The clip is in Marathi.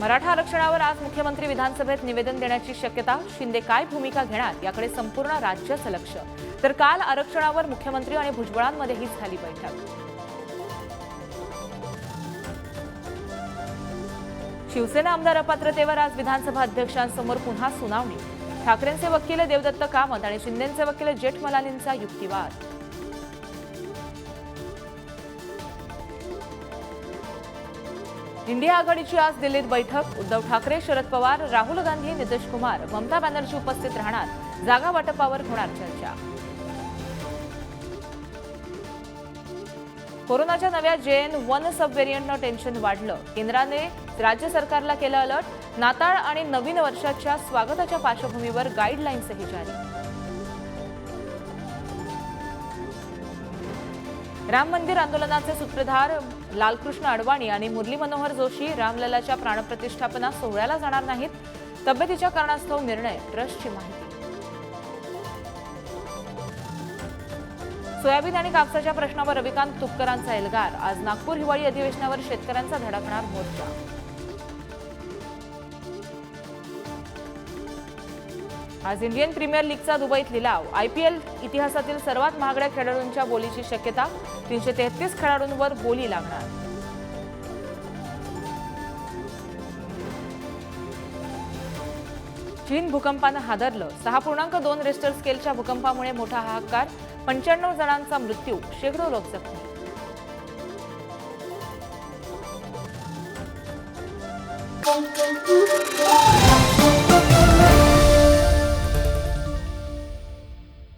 मराठा आरक्षणावर आज मुख्यमंत्री विधानसभेत निवेदन देण्याची शक्यता शिंदे काय भूमिका घेणार याकडे संपूर्ण राज्याचं लक्ष. तर काल आरक्षणावर मुख्यमंत्री आणि भुजबळांमध्येही झाली बैठक. शिवसेना आमदार अपात्रतेवर आज विधानसभा अध्यक्षांसमोर पुन्हा सुनावणी. ठाकरेंचे वकील देवदत्त कामत आणि शिंदेचे वकील जेठमलानींचा युक्तिवाद. इंडिया आघाडीची आज दिल्लीत बैठक. उद्धव ठाकरे शरद पवार राहुल गांधी नितीश कुमार. ममता बॅनर्जी उपस्थित राहणार. जागा वाटपावर होणार चर्चा. कोरोनाच्या नव्या जेएन वन सब व्हेरियंटनं टेन्शन वाढलं. केंद्राने राज्य सरकारला केलं अलर्ट नाताळ आणि नवीन वर्षाच्या स्वागताच्या पार्श्वभूमीवर गाईडलाईन्सही जारी. राम मंदिर आंदोलनाचे सूत्रधार लालकृष्ण अडवाणी आणि मुरली मनोहर जोशी रामललाच्या प्राणप्रतिष्ठापना सोहळ्याला जाणार नाहीत. तब्येतीच्या कारणास्तव निर्णय ट्रस्टची माहिती. सोयाबीन आणि कापसाच्या प्रश्नावर रविकांत तुपकरांचा एल्गार. आज नागपूर हिवाळी अधिवेशनावर शेतकऱ्यांचा धडकणार मोर्चा. आज इंडियन प्रीमियर लीगचा दुबईत लिलाव. आयपीएल इतिहासातील सर्वात महागड्या खेळाडूंच्या बोलीची शक्यता तीनशे तेहतीस खेळाडूंवर बोली लागणार. चीन भूकंपानं हादरलं. सहा पूर्णांक दोन रेस्टर स्केलच्या भूकंपामुळे मोठा हाहाकार पंच्याण्णव जणांचा मृत्यू शेकडो लोक जखमी. Thank you.